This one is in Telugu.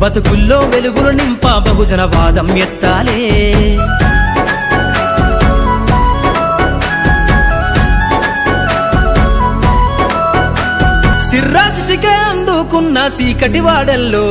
బతుకుల్లో వెలుగులు నింపా బహుజన వాదం ఎత్తాలే. సిర్రాసిటికే అందుకున్న సీకటి వాడల్లో